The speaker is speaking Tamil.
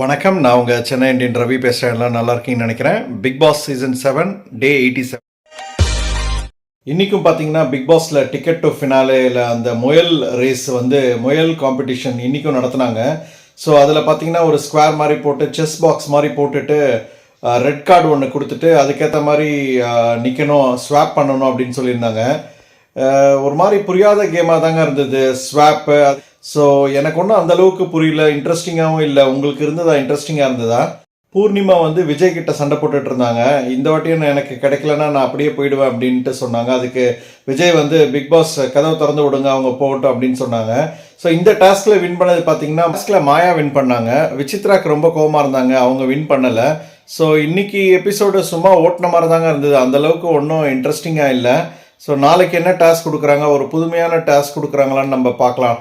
வணக்கம். நான் உங்கள் சென்னை இண்டியன் ரவி பேசுகிறேன் எல்லாம் நல்லா இருக்கீங்கன்னு நினைக்கிறேன். Bigg Boss season seven day eighty seven இன்றைக்கும் பார்த்தீங்கன்னா பிக் பாஸில் டிக்கெட் டு ஃபினாலேயில் அந்த முயல் ரேஸ் வந்து முயல் காம்படிஷன் இன்றைக்கும் நடத்துனாங்க. ஸோ அதில் பார்த்தீங்கன்னா ஒரு ஸ்கொயர் மாதிரி போட்டு செஸ் பாக்ஸ் மாதிரி போட்டுட்டு ரெட் கார்டு ஒன்று கொடுத்துட்டு அதுக்கேற்ற மாதிரி நிற்கணும் ஸ்வாப் பண்ணணும் அப்படின்னு சொல்லியிருந்தாங்க. ஒரு மாதிரி புரியாத கேமாக தாங்க இருந்தது. ஸ்வாப்பு ஸோ எனக்கு ஒன்றும் அந்த அளவுக்கு புரியல இன்ட்ரெஸ்டிங்காகவும் இல்லை. உங்களுக்கு இருந்ததா இன்ட்ரெஸ்டிங்காக இருந்ததா? பூர்ணிமா வந்து விஜய் கிட்ட சண்டை போட்டுட்டு இருந்தாங்க. இந்த வாட்டியும் எனக்கு கிடைக்கலன்னா நான் அப்படியே போயிடுவேன் அப்படின்ட்டு சொன்னாங்க. அதுக்கு விஜய் வந்து பிக் பாஸ் கதவை திறந்து விடுங்க அவங்க போகட்டும் அப்படின்னு சொன்னாங்க. ஸோ இந்த டாஸ்கில் வின் பண்ணது பார்த்தீங்கன்னா டாஸ்கில் மாயா வின் பண்ணாங்க. விசித்ராக்கு ரொம்ப கோவமாக இருந்தாங்க. அவங்க வின் பண்ணலை. ஸோ இன்னைக்கு எபிசோடு சும்மா ஓட்டின மாதிரி தாங்க இருந்தது. அந்த அளவுக்கு ஒன்றும் இன்ட்ரெஸ்டிங்காக இல்லை. ஸோ நாளைக்கு என்ன டாஸ்க் கொடுக்குறாங்க? ஒரு புதுமையான டாஸ்க் கொடுக்குறாங்களான்னு நம்ம பார்க்கலாம்.